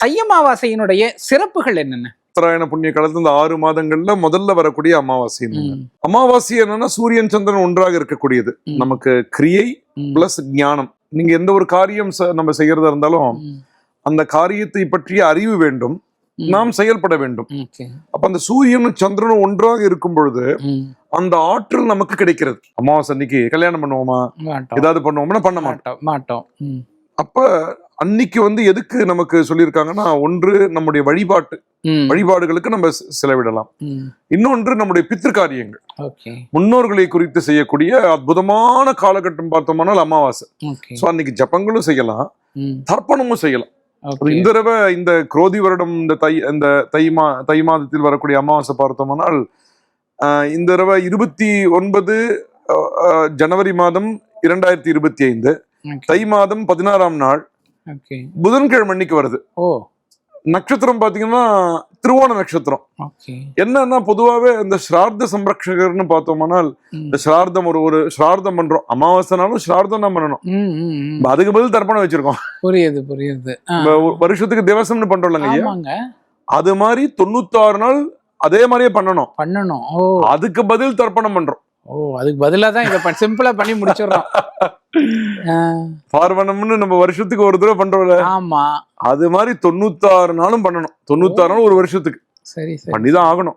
தை அமாவாசையினுடைய சிறப்புகள் என்னென்ன? உத்தராயண புண்ணிய காலத்துல இந்த ஆறு மாதங்கள்ல முதல்ல வரக்கூடிய அமாவாசை அமாவாசை என்னன்னா சூரியன் சந்திரன் ஒன்றாக இருக்கக்கூடியது. நமக்கு கிரியை பிளஸ் ஞானம். நீங்க எந்த ஒரு காரியம் நம்ம செய்யறதா இருந்தாலும் அந்த காரியத்தை பற்றிய அறிவு வேண்டும். நாம் செயல்பட வேண்டும். அப்ப அந்த சூரியனும் சந்திரனும் ஒன்றாக இருக்கும் பொழுது அந்த ஆற்றல் நமக்கு கிடைக்கிறது. அமாவாசை அன்னைக்கு கல்யாணம் பண்ணுவோமா? ஏதாவது பண்ணுவோம்னா பண்ண மாட்டோம். மாட்டோம். அப்ப அன்னைக்கு வந்து எதுக்கு நமக்கு சொல்லியிருக்காங்கன்னா ஒன்று நம்முடைய வழிபாட்டு வழிபாடுகளுக்கு நம்ம செலவிடலாம். இன்னொன்று நம்முடைய பித்திருக்காரியங்கள். முன்னோர்களை குறித்து செய்யக்கூடிய அற்புதமான காலகட்டம் பார்த்தோம்னால் அமாவாசை. சோ அன்னைக்கு ஜபங்களும் செய்யலாம். தர்ப்பணமும் செய்யலாம். இந்த தடவை இந்த குரோதி வருடம் இந்த தை இந்த தை மா தை மாதத்தில் வரக்கூடிய அமாவாசை பார்த்தோம்னால் ஆஹ், இந்த தடவை இருபத்தி ஒன்பது ஜனவரி மாதம் இரண்டாயிரத்தி இருபத்தி ஐந்து. தை மாதம் பதினாறாம் நாள். புதன்கிழமை அன்னைக்கு வருது. ஓ. நட்சத்திரம் பாத்தீங்கன்னா திருவோண நட்சத்திரம். என்னன்னா பொதுவாவே இந்த ஸ்ரார்த்த சம்ரக்ஷகர்னு பார்த்தோம்னால் இந்த ஸ்ரார்த்தம் ஒரு ஒரு ஸ்ரார்த்தம் பண்றோம். அமாவாசைனாலும் ஸ்ரார்த்தம் தான் பண்ணணும். அதுக்கு பதில் தர்ப்பணம் வச்சிருக்கோம். புரியுது புரியுது. வருஷத்துக்கு திவசம்னு பண்றோம்லங்க ஐயா? அது மாதிரி தொண்ணூத்தாறு நாள் அதே மாதிரியே பண்ணணும். பண்ணணும். அதுக்கு பதில் தர்ப்பணம் பண்றோம். ஓ அதுக்கு பதிலா தான் இதை சிம்பிளா பண்ணி முடிச்சிடுறோம். ஆ, பார்வணம்னு நம்ம வருஷத்துக்கு ஒரு தடவை பண்றோம்ல. ஆமா. அது மாதிரி தொண்ணூத்தாறு நாளும் பண்ணணும். தொண்ணூத்தாறு நாள் ஒரு வருஷத்துக்கு. சரி சரி. பண்ணிதான் ஆகணும்.